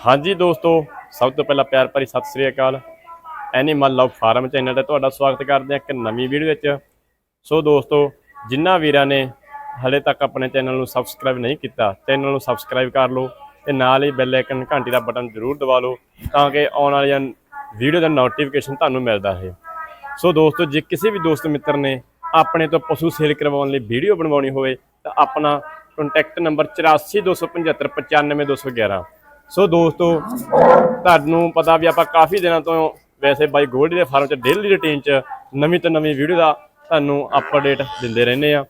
ਹਾਂਜੀ ਦੋਸਤੋ, ਸਭ ਤੋਂ ਪਹਿਲਾਂ ਪਿਆਰ ਭਰੀ ਸਤਿ ਸ੍ਰੀ ਅਕਾਲ। ਐਨੀਮਲ ਲਵ ਫਾਰਮ ਚੈਨਲ ਤੇ ਤੁਹਾਡਾ ਸਵਾਗਤ ਕਰਦੇ ਹਾਂ ਇੱਕ ਨਵੀਂ ਵੀਡੀਓ ਵਿੱਚ। ਸੋ ਦੋਸਤੋ ਜਿਨ੍ਹਾਂ ਵੀਰਾਂ ਨੇ ਹਲੇ ਤੱਕ ਆਪਣੇ ਚੈਨਲ ਨੂੰ ਸਬਸਕ੍ਰਾਈਬ ਨਹੀਂ ਕੀਤਾ ਚੈਨਲ ਨੂੰ ਸਬਸਕ੍ਰਾਈਬ ਕਰ ਲਓ ਤੇ ਨਾਲ ਹੀ ਬੈਲ ਆਈਕਨ ਘੰਟੀ ਦਾ ਬਟਨ ਜ਼ਰੂਰ ਦਬਾ ਲਓ ਤਾਂ ਕਿ ਆਉਣ ਵਾਲੀਆਂ ਵੀਡੀਓ ਦਾ ਨੋਟੀਫਿਕੇਸ਼ਨ ਤੁਹਾਨੂੰ ਮਿਲਦਾ ਹੈ ਸੋ ਦੋਸਤੋ, ਜੇ ਕਿਸੇ ਵੀ ਦੋਸਤ ਮਿੱਤਰ ਨੇ ਆਪਣੇ ਤੋਂ ਪਸ਼ੂ ਸੇਲ ਕਰਵਾਉਣ ਲਈ ਵੀਡੀਓ ਬਣਵਾਉਣੀ ਹੋਵੇ ਤਾਂ ਆਪਣਾ ਕੰਟੈਕਟ ਨੰਬਰ 8427595211 ਸੋ ਦੋਸਤੋ, ਤੁਹਾਨੂੰ ਪਤਾ ਵੀ ਆਪਾਂ ਕਾਫੀ ਦਿਨਾਂ ਤੋਂ ਵੈਸੇ ਬਾਈ ਗੋਲਡੀ ਦੇ ਫਾਰਮ 'ਚ ਡੇਲੀ ਰੁਟੀਨ 'ਚ ਨਵੀਂ ਤੋਂ ਨਵੀਂ ਵੀਡੀਓ ਦਾ ਤੁਹਾਨੂੰ ਅਪਡੇਟ ਦਿੰਦੇ ਰਹਿੰਦੇ ਆ।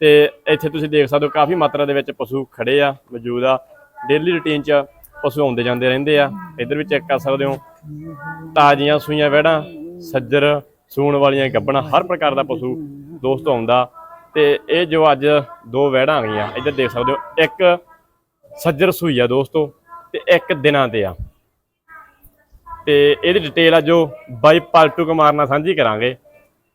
ਤੇ ਇੱਥੇ ਤੁਸੀਂ ਦੇਖ ਸਕਦੇ ਹੋ ਕਾਫੀ ਮਾਤਰਾ ਦੇ ਵਿੱਚ ਪਸ਼ੂ ਖੜੇ ਆ, ਮੌਜੂਦ ਆ। ਡੇਲੀ ਰੁਟੀਨ 'ਚ ਪਸ਼ੂ ਆਉਂਦੇ ਜਾਂਦੇ ਰਹਿੰਦੇ ਆ। ਇੱਧਰ ਵੀ ਚੈੱਕ ਕਰ ਸਕਦੇ ਹੋ। ਤਾਜ਼ੀਆਂ ਸੂਈਆਂ ਵਹਿੜਾਂ, ਸੱਜਰ, ਸੂਣ ਵਾਲੀਆਂ ਗੱਬਣਾ, ਹਰ ਪ੍ਰਕਾਰ ਦਾ ਪਸ਼ੂ ਦੋਸਤੋ ਆਉਂਦਾ। ਤੇ ਇਹ ਜੋ ਅੱਜ ਦੋ ਵਹਿੜਾਂ ਆ ਗਈਆਂ, ਇੱਧਰ ਦੇਖ ਸਕਦੇ ਹੋ। ਇੱਕ ਸੱਜਰ ਸੂਈ ਆ ਦੋਸਤੋ ਤੇ ਇੱਕ ਦਿਨਾਂ ਤੇ ਆ। ਤੇ ਇਹਦੀ ਡਿਟੇਲ ਆ ਜੋ ਬਾਈ ਪਾਲਟੂ ਕੁਮਾਰ ਨਾਲ ਸਾਂਝੀ ਕਰਾਂਗੇ।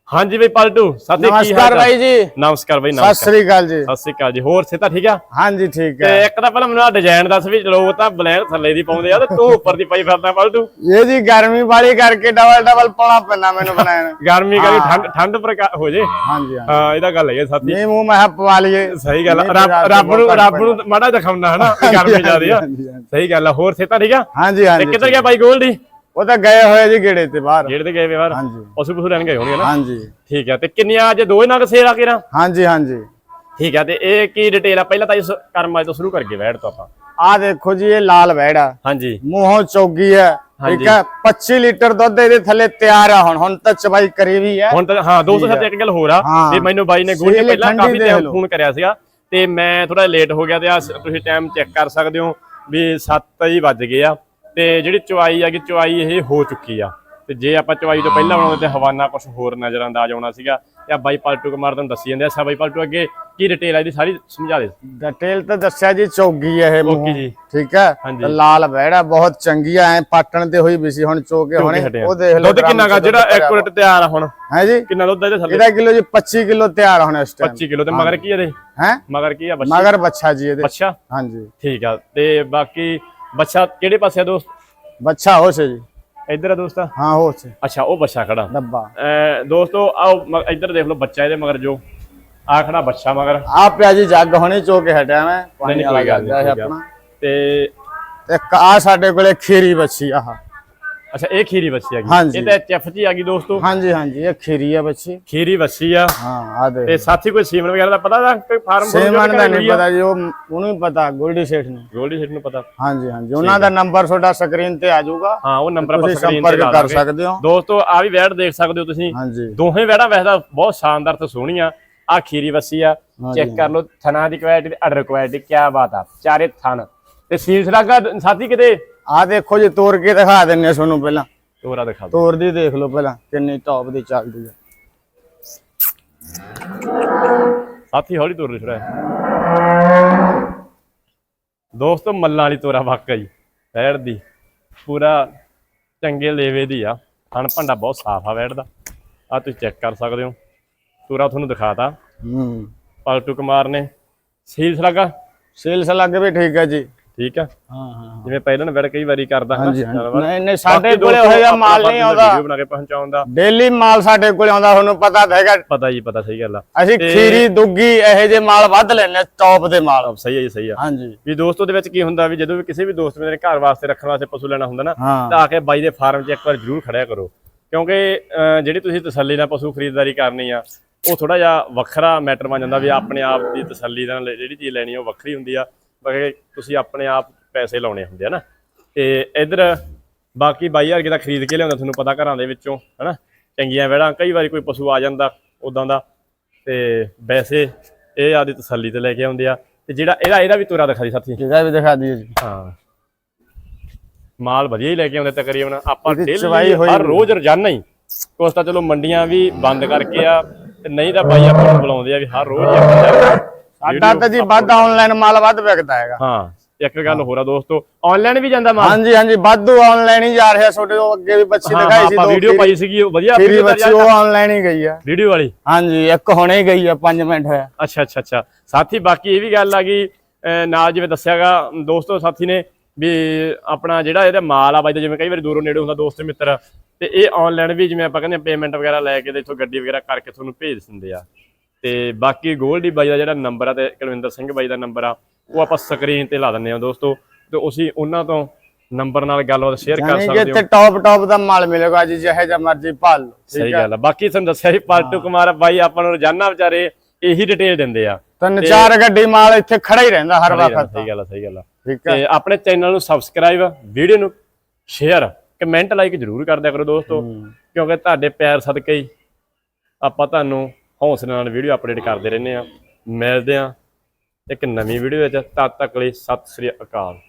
ਹਾਂਜੀ ਬਈ ਪਲਟੂ ਸਾਥੀ ਕੀ ਨਮਸਕਾਰ ਹਾਲ ਬਾਈ ਜੀ। ਨਮਸਕਾਰ ਬਈ ਸਤਿ ਨਮਸਕਾਰ। ਸ੍ਰੀ ਅਕਾਲ ਜੀ। ਸਤਿ ਸ੍ਰੀ ਅਕਾਲ ਜੀ। ਹੋਰ ਸਿੱਧਾ ਠੀਕ ਆ? ਹਾਂਜੀ ਠੀਕ ਤੇ ਹੈ ਇੱਕ ਤਾਂ ਪਹਿਲਾਂ ਮੈਨੂੰ ਆ ਡਿਜ਼ਾਈਨ ਦੱਸ ਵੀ ਚਲੋ ਉਹ ਤਾਂ ਬਲੈਨ ਥੱਲੇ ਦੀ ਪਾਉਂਦੇ ਆ ਤੇ ਤੂੰ ਉੱਪਰ ਦੀ ਪਾਈ ਫਿਰਦਾ ਪਲਟੂ। ਇਹ ਜੀ ਗਰਮੀ ਵਾਲੀ ਕਰਕੇ ਡਬਲ ਡਬਲ ਪਾਉਣਾ ਪੈਂਦਾ ਮੈਨੂੰ ਬਣਾਉਣ। ਗਰਮੀ ਕਰੀ ਠੰਡ ਠੰਡ ਪ੍ਰਕਾ ਹੋ ਜੇ। ਹਾਂਜੀ ਹਾਂ। ਹਾਂ ਇਹਦਾ ਗੱਲ ਹੈ ਸਾਥੀ। ਨਹੀਂ ਮੂੰਹ ਮੈਂ ਪਵਾ ਲਈਏ। ਸਹੀ ਗੱਲ ਆ। ਨਹੀਂ ਰੱਬ ਨੂੰ ਬਹੁਤ ਰੱਬ ਨੂੰ ਮਾੜਾ ਦਿਖਾਉਂਦਾ ਹਨਾ ਵੀ ਗਰਮੀ ਜ਼ਿਆਦੇ ਆ। ਹਾਂਜੀ, ਹਾਂਜੀ। ਸਹੀ ਗੱਲ ਆ। ਹੋਰ ਸਿੱਧਾ ਠੀਕ ਆ? ਹਾਂਜੀ ਤੇ ਹਾਂਜੀ ਕਿੱਧਰ ਗਿਆ ਬਾਈ ਗੋਲਡੀ? ਉਹ ਤਾਂ ਗਏ ਹੋਏ ਜੀ ਗੇੜੇ ਤੇ ਬਾਹਰ। ਜਿਹੜੇ ਤੇ ਗਏ ਵੇ ਬਾਹਰ। ਹਾਂਜੀ। ਪਸ਼ੂ ਪਸ਼ੂ ਲੈਣ ਗਏ ਹੋਣਗੇ ਨਾ? ਹਾਂਜੀ। ਠੀਕ ਆ ਤੇ ਕਿੰਨੀਆਂ ਅੱਜ ਦੋ ਇਹਨਾਂ ਸੇਲ ਆ ਕੇ ਨਾ? ਹਾਂਜੀ ਹਾਂਜੀ। ਠੀਕ ਆ ਤੇ ਇਹ ਕੀ ਡਿਟੇਲ ਆ? ਪਹਿਲਾਂ ਤਾਂ ਇਸ ਕਰਮਾਜ ਤੋਂ ਸ਼ੁਰੂ ਕਰਕੇ ਬੈਠ ਤੋਂ ਆਪਾਂ। ਆ ਦੇਖੋ ਜੀ ਇਹ ਲਾਲ ਵੈੜਾ ਹਾਂਜੀ। ਮੂੰਹੋਂ ਚੌਗੀ ਹੈ। ਠੀਕ ਹੈ 25 ਲੀਟਰ ਦੁੱਧ ਇਹਦੇ ਥੱਲੇ ਤਿਆਰ ਆ ਹੁਣ। ਹੁਣ ਤਾਂ ਚਬਾਈ ਕਰੀ ਵੀ ਹੈ। ਹੁਣ ਤਾਂ ਹਾਂ ਦੋਸਤੋ ਸੱਚ ਇੱਕ ਗੱਲ ਹੋਰ ਆ। ਹਾਂ। ਤੇ ਮੈਨੂੰ ਬਾਈ ਨੇ ਸੀਲ ਪਹਿਲਾਂ ਕਾਫੀ ਟਾਈਮ। ਫੋਨ ਕਰਿਆ ਸੀਗਾ। ਤੇ ਮੈਂ ਥੋੜਾ ਲੇਟ ਹੋ ਗਿਆ ਤੇ ਆ ਤੁਸੀਂ ਟਾਈਮ ਚੈੱਕ ਕਰ ਸਕਦੇ ਹੋ ਵੀ 7 ਹੀ ਵੱਜ ਗਏ ਆ। ਤੇ ਜਿਹੜੀ ਚੁਆਈ ਆ ਕਿ ਚੁਆਈ ਇਹ ਹੋ ਚੁੱਕੀ ਆ। ਤੇ ਜੇ ਆਪਾਂ ਚੁਆਈ ਤੋਂ ਪਹਿਲਾਂ ਬਣਾਉਂਦੇ ਤੇ ਹਵਾਨਾ ਕੁਝ ਹੋਰ ਨਜ਼ਰ ਅੰਦਾਜ਼ ਆਉਣਾ ਸੀਗਾ ਤੇ ਆ ਬਾਈ ਪਲਟੂ ਕੁਮਾਰ ਤੁਹਾਨੂੰ ਦੱਸੀ ਜਾਂਦੇ ਆ। ਸਾ ਬਾਈ ਪਲਟੂ ਅੱਗੇ ਕੀ ਡਿਟੇਲ ਆ ਇਹਦੀ ਸਾਰੀ ਸਮਝਾ ਦੇ। ਡਿਟੇਲ ਤਾਂ ਦੱਸਿਆ ਜੀ ਚੌਗੀ ਹੈ ਇਹ ਮੂੰਹੋਂ। ਜੀ। ਠੀਕ ਹੈ ਲਾਲ ਵੈੜਾ ਬਹੁਤ ਚੰਗੀ ਐ ਪਾਟਣ ਤੇ ਹੋਈ ਵੀ ਸੀ ਹੁਣ ਚੋਕੇ ਹੁਣੇ। ਉਹ ਦੇਖ ਲਓ ਦੁੱਧ ਕਿੰਨਾ ਗਾ? ਜਿਹੜਾ ਐਕੂਰੇਟ ਤਿਆਰ ਆ ਹੁਣ। ਹੈ ਜੀ? ਕਿੰਨਾ ਦੁੱਧ ਇਹਦੇ ਥੱਲੇ? ਇਹਦਾ ਕਿਲੋ ਜੀ 25 ਕਿਲੋ ਤਿਆਰ ਹੋਣਾ ਇਸ ਟਾਈਮ 25 ਕਿਲੋ ਤੇ ਮਗਰ ਕੀ ਇਹਦੇ? ਹੈ? ਮਗਰ ਕੀ ਆ? ਬੱਚਾ ਮਗਰ ਬੱਚਾ ਜੀ ਇਹਦੇ। ਬੱਚਾ ਹਾਂਜੀ। ਠੀਕ ਆ। ਤੇ ਬਾਕੀ ਬੱਚਾ ਕਿਹੜੇ ਪਾਸੇ ਆ ਦੋਸਤ ਬੱਚਾ ਹੋ ਸੇ ਜੀ। ਇੱਧਰ ਆ ਦੋਸਤਾ। ਹਾਂ ਹੋ। ਸੇ ਅੱਛਾ ਉਹ ਬੱਚਾ ਖੜਾ। ਡੱਬਾ। ਅਹ ਦੋਸਤੋ ਆਓ ਇੱਧਰ ਦੇਖ ਲਓ ਬੱਚਾ ਇਹਦੇ ਮਗਰ ਜੋ। ਆ ਖੜਾ ਬੱਚਾ ਮਗਰ। ਆ ਪਿਆ ਜੀ ਜੱਗ ਹੁਣੇ ਚੋ ਕੇ ਹਟਿਆ ਮੈਂ। ਪਾਣੀ ਨਹੀਂ, ਕੋਈ ਗੱਲ ਨਹੀਂ, ਕੋਈ ਆਪਣਾ। ਤੇ ਤੇ ਆ ਸਾਡੇ ਕੋਲੇ ਖੀਰੀ ਬੱਚੀ ਆਹ। ਅੱਛਾ ਇਹ ਖੀਰੀ ਬੱਚੀ ਹੈਗੀ। ਹਾਂਜੀ। ਇਹ ਤਾਂ ਚੈਫ ਜੀ ਆ ਗਈ ਦੋਸਤੋ। ਹਾਂਜੀ ਹਾਂਜੀ ਇਹ ਖੀਰੀ ਹੈ ਬੱਚੀ ਖੀਰੀ ਬੱਚੀ ਆ। ਹਾਂ ਆ ਦੇ ਤੇ ਸਾਥੀ ਕੋਈ ਸੀਮਨ ਵਗੈਰਾ ਦਾ ਪਤਾ ਦਾ ਕੋਈ ਫਾਰਮ ਸੇਮਨ ਦਾ ਨਹੀਂ ਪਤਾ ਜੀ ਉਹ ਉਹਨੂੰ ਹੀ ਪਤਾ ਗੋਲਡੀ ਸੇਠ ਨੂੰ। ਗੋਲਡੀ ਸੇਠ ਨੂੰ ਪਤਾ। ਹਾਂਜੀ ਹਾਂਜੀ। ਉਹਨਾਂ ਦਾ ਨੰਬਰ ਤੁਹਾਡਾ ਸਕਰੀਨ ਤੇ ਆ ਜਾਊਗਾ। ਹਾਂ ਉਹ ਨੰਬਰ ਆਪਾਂ ਸਕਰੀਨ ਤੇ ਕਰ ਸਕਦੇ ਹੋ। ਦੋਸਤੋ ਆ ਵੀ ਵੈੜ ਦੇਖ ਸਕਦੇ ਹੋ ਤੁਸੀਂ। ਹਾਂਜੀ। ਦੋਹੇ ਵੈੜਾਂ ਵੈਸੇ ਤਾਂ ਬਹੁਤ ਸ਼ਾਨਦਾਰ ਤੇ ਸੋਹਣੀਆਂ। ਆ ਖੀਰੀ ਬੱਸੀ ਆ। ਚੈੱਕ ਕਰ ਲਓ ਥਣਾ ਦੀ ਕੁਆਲਿਟੀ ਤੇ ਅਡਰ ਕੁਆਲਿਟੀ ਕੀ ਬਾਤ ਆ। ਚਾਰੇ ਥਣ। ਤੇ ਸੀਲ ਸਲਾਗਾ ਸਾਥੀ ਕਿਤੇ? ਆ ਦੇਖੋ ਜੀ ਤੋੜ ਕੇ ਦਿਖਾ ਦਿੰਨੇ ਆ ਤੁਹਾਨੂੰ ਪਹਿਲਾਂ। ਤੋਰਾ ਦਿਖਾ ਦਿਓ। ਤੋੜ ਦੀ ਦੇਖ ਲਓ ਪਹਿਲਾਂ ਕਿੰਨੀ ਟੌਪ ਦੀ ਚੱਲਦੀ ਹੈ ਸਾਥੀ ਹੌਲੀ ਤੋਰ ਰਿਹਾ ਦੋਸਤੋ ਮੱਲਾਂ ਵਾਲੀ ਤੋਰਾ ਵਾਕਈ ਜੀ ਵੈੜ ਦੀ। ਪੂਰਾ ਚੰਗੇ ਲੇਵੇ ਦੀ ਆ। ਹਣ ਭੰਡਾ ਬਹੁਤ ਸਾਫ਼ ਆ ਵੈੜ ਦਾ। ਆ ਤੁਸੀਂ ਚੈੱਕ ਕਰ ਸਕਦੇ ਹੋ। ਤੋਰਾ ਤੁਹਾਨੂੰ ਦਿਖਾਤਾ। ਹੂੰ। ਪਲਟੂ ਕੁਮਾਰ ਨੇ। ਸੀਲ ਸਲਾਗਾ। ਸੇਲਸ ਲੱਗ ਵੀ ਠੀਕ ਹੈ ਜੀ। ਠੀਕ ਆ? ਹਾਂ ਹਾਂ ਜਿਵੇਂ ਪਹਿਲਾਂ ਵੈੜ ਕਈ ਵਾਰੀ ਕਰਦਾ ਗੱਲਬਾਤ। ਨਹੀਂ ਨਹੀਂ ਸਾਡੇ ਕੋਲੇ ਹੋਇਆ ਆਪਣਾ ਮਾਲ ਨਹੀਂ ਆਉਂਦਾ। ਵੀਡੀਓ ਬਣਾ ਕੇ ਪਹੁੰਚਾਉਣ ਦਾ। ਡੇਲੀ ਮਾਲ ਸਾਡੇ ਕੋਲੇ ਆਉਂਦਾ ਤੁਹਾਨੂੰ ਪਤਾ ਤਾਂ ਹੈਗਾ। ਪਤਾ ਜੀ ਪਤਾ ਸਹੀ ਗੱਲ ਆ। ਅਸੀਂ ਖੀਰੀ ਦੁੱਗੀ ਇਹੋ ਜਿਹੇ ਮਾਲ ਵੱਧ ਲੈਣੇ ਟੌਪ ਦੇ ਮਾਲ। ਸਹੀ ਹੈ ਜੀ ਸਹੀ ਆ। ਹਾਂਜੀ। ਵੀ ਦੋਸਤੋ ਦੇ ਵਿੱਚ ਕੀ ਹੁੰਦਾ ਵੀ ਜਦੋਂ ਵੀ ਕਿਸੇ ਵੀ ਦੋਸਤ ਮੇਰੇ ਘਰ ਵਾਸਤੇ ਰੱਖਣ ਵਾਸਤੇ ਪਸ਼ੂ ਲੈਣਾ ਹੁੰਦਾ ਨਾ ਹਾਂ। ਤਾਂ ਆ ਕੇ ਬਾਈ ਦੇ ਫਾਰਮ 'ਚ ਇੱਕ ਵਾਰ ਜ਼ਰੂਰ ਖੜਿਆ ਕਰੋ। ਕਿਉਂਕਿ ਜਿਹੜੀ ਤੁਸੀਂ ਤਸੱਲੀ ਨਾਲ ਪਸ਼ੂ ਖਰੀਦਦਾਰੀ ਕਰਨੀ ਆ ਉਹ ਥੋੜਾ ਜਿਹਾ ਵੱਖਰਾ ਮੈਟਰ ਬਣ ਜਾਂਦਾ ਵੀ ਆਪਣੇ ਆਪ ਦੀ ਤਸੱਲੀ ਨਾਲ ਜਿਹੜੀ ਚੀਜ਼ ਲੈਣੀ ਉਹ ਵੱਖਰੀ ਹੁੰਦੀ ਆ। ਬਾਕੀ ਤੁਸੀਂ ਆਪਣੇ ਆਪ ਪੈਸੇ ਲਾਉਣੇ ਹੁੰਦੇ ਆ ਨਾ। ਤੇ ਇਧਰ ਬਾਕੀ ਬਾਈ ਵਰਗੇ ਦਾ ਖਰੀਦ ਕੇ ਲਿਆਉਂਦਾ ਤੁਹਾਨੂੰ ਪਤਾ ਘਰਾਂ ਦੇ ਵਿੱਚੋਂ ਹਨਾ। ਚੰਗੀਆਂ ਵੈੜਾਂ ਕਈ ਵਾਰੀ ਕੋਈ ਪਸ਼ੂ ਆ ਜਾਂਦਾ ਉਦਾਂ ਦਾ। ਤੇ ਵੈਸੇ ਇਹ ਆਦੀ ਤਸੱਲੀ ਤੇ ਲੈ ਕੇ ਆਉਂਦੇ ਆ। ਤੇ ਜਿਹੜਾ ਇਹਦਾ ਇਹਦਾ ਵੀ ਤੋਰਾ ਦਿਖਾ ਦੀ ਸਾਥੀ। ਜਿਹਦਾ ਵੀ ਦਿਖਾ ਜੀ। ਹਾਂ। ਮਾਲ ਵਧੀਆ ਹੀ ਲੈ ਕੇ ਆਉਂਦੇ ਤਕਰੀਬਨ। ਆਪਾਂ ਡੇਲੀ ਹਰ ਰੋਜ਼ ਰੋਜ਼ਾਨਾ ਹੀ। ਕੁਛ ਤਾਂ ਚਲੋ ਮੰਡੀਆਂ ਵੀ ਬੰਦ ਕਰਕੇ ਆ। ਤੇ ਨਹੀਂ ਤਾਂ ਬਾਈ ਆਪਾਂ ਨੂੰ ਬੁਲਾਉਂਦੇ ਆ ਵੀ ਹਰ ਰੋਜ਼ ਹੀ ਆਪਾਂ ਸਾਡਾ ਤਾਂ ਜੀ ਵੱਧ ਆਨਲਾਈਨ ਮਾਲ ਵੱਧ ਵਿਕਦਾ ਹੈਗਾ। ਹਾਂ ਇੱਕ ਗੱਲ ਹੋਰ ਆ ਦੋਸਤੋ ਆਨਲਾਈਨ ਵੀ ਜਾਂਦਾ ਮਾਲ? ਹਾਂਜੀ ਹਾਂਜੀ ਵਾਧੂ ਆਨਲਾਈਨ ਹੀ ਜਾ ਰਿਹਾ ਛੋਟੇ ਉਹ ਅੱਗੇ ਵੀ ਬੱਚੀ ਦਿਖਾਈ ਸੀ ਦੋ ਵੀਡੀਓ ਪਾਈ ਸੀਗੀ ਉਹ ਵਧੀਆ ਖੀਰੀ ਬੱਚੀ ਉਹ ਆਨਲਾਈਨ ਹੀ ਗਈ ਆ। ਵੀਡੀਓ ਵਾਲੀ? ਹਾਂਜੀ ਇੱਕ ਹੁਣੇ ਹੀ ਗਈ ਆ 5 ਮਿੰਟ ਹੋਇਆ। ਅੱਛਾ ਅੱਛਾ ਅੱਛਾ। ਸਾਥੀ ਬਾਕੀ ਇਹ ਵੀ ਗੱਲ ਆ ਗਈ ਨਾਲ ਜਿਵੇਂ ਦੱਸਿਆਗਾ ਦੋਸਤੋ ਸਾਥੀ ਨੇ ਵੀ ਆਪਣਾ ਜਿਹੜਾ ਇਹਦਾ ਮਾਲ ਆ ਬਾਈ ਜਿਵੇਂ ਕਈ ਵਾਰੀ ਦੂਰੋਂ ਨੇੜੇ ਹੁੰਦਾ ਦੋਸਤ ਮਿੱਤਰ ਤੇ ਇਹ ਆਨਲਾਈਨ ਵੀ ਜਿਵੇਂ ਆਪਾਂ ਕਹਿੰਦੇ ਪੇਮੈਂਟ ਵਗੈਰਾ ਲੈ ਕੇ ਤੇ ਇੱਥੋਂ ਗੱਡੀ ਵਗੈਰਾ ਕਰਕੇ ਤੁਹਾਨੂੰ ਭੇਜ ਦਿੰਦੇ ਆ। ਤੇ ਬਾਕੀ ਗੋਲਡੀ ਬਾਈ ਦਾ ਜਿਹੜਾ ਨੰਬਰ ਆ ਤੇ ਕੁਲਵਿੰਦਰ ਸਿੰਘ ਬਾਈ ਦਾ ਨੰਬਰ ਆ ਉਹ ਆਪਾਂ ਸਕਰੀਨ ਤੇ ਲਾ ਦਿੰਦੇ ਆ ਦੋਸਤੋ। ਤੇ ਤੁਸੀਂ ਉਹਨਾਂ ਤੋਂ ਨੰਬਰ ਨਾਲ ਗੱਲਬਾਤ ਸ਼ੇਅਰ ਕਰ ਸਕਦੇ ਹੋ। ਇੱਥੇ ਟੌਪ ਟੌਪ ਦਾ ਮਾਲ ਮਿਲੇਗਾ ਜੀ ਜਿਹੇ ਜਿਹਾ ਮਰਜ਼ੀ ਭਾਲ ਲਓ ਸਹੀ ਗੱਲ ਆ। ਬਾਕੀ ਤੁਹਾਨੂੰ ਦੱਸਿਆ ਸੀ ਪਾਲਟੂ ਕੁਮਾਰ ਬਾਈ ਆਪਾਂ ਨੂੰ ਰੋਜ਼ਾਨਾ ਵਿਚਾਰੇ ਇਹੀ ਡਿਟੇਲ ਦਿੰਦੇ ਆ। ਤਿੰਨ ਚਾਰ ਗੱਡੀ ਮਾਲ ਇੱਥੇ ਖੜਾ ਹੀ ਰਹਿੰਦਾ ਹਰ ਵਕਤ ਸਹੀ ਗੱਲ ਆ ਸਹੀ ਗੱਲ ਆ। ਤੇ ਆਪਣੇ ਚੈਨਲ ਨੂੰ ਸਬਸਕ੍ਰਾਈਬ ਵੀਡੀਓ ਨੂੰ ਸ਼ੇਅਰ ਕਮੈਂਟ ਲਾਈਕ ਜਰੂਰ ਕਰ ਦਿਆ ਕਰੋ ਦੋਸਤੋ। ਕਿਉਂਕਿ ਤੁਹਾਡੇ ਪਿਆਰ ਸਦਕੇ ਹੀ ਆਪਾਂ ਤੁਹਾਨੂੰ ਹੌਸਲੇ ਨਾਲ ਵੀਡੀਓ ਅਪਡੇਟ ਕਰਦੇ ਰਹਿੰਦੇ ਆ ਮਿਲਦੇ ਆ ਇੱਕ ਨਵੀਂ ਵੀਡੀਓ ਵਿੱਚ। ਤਦ ਤੱਕ ਲਈ ਸਤਿ ਸ੍ਰੀ ਅਕਾਲ।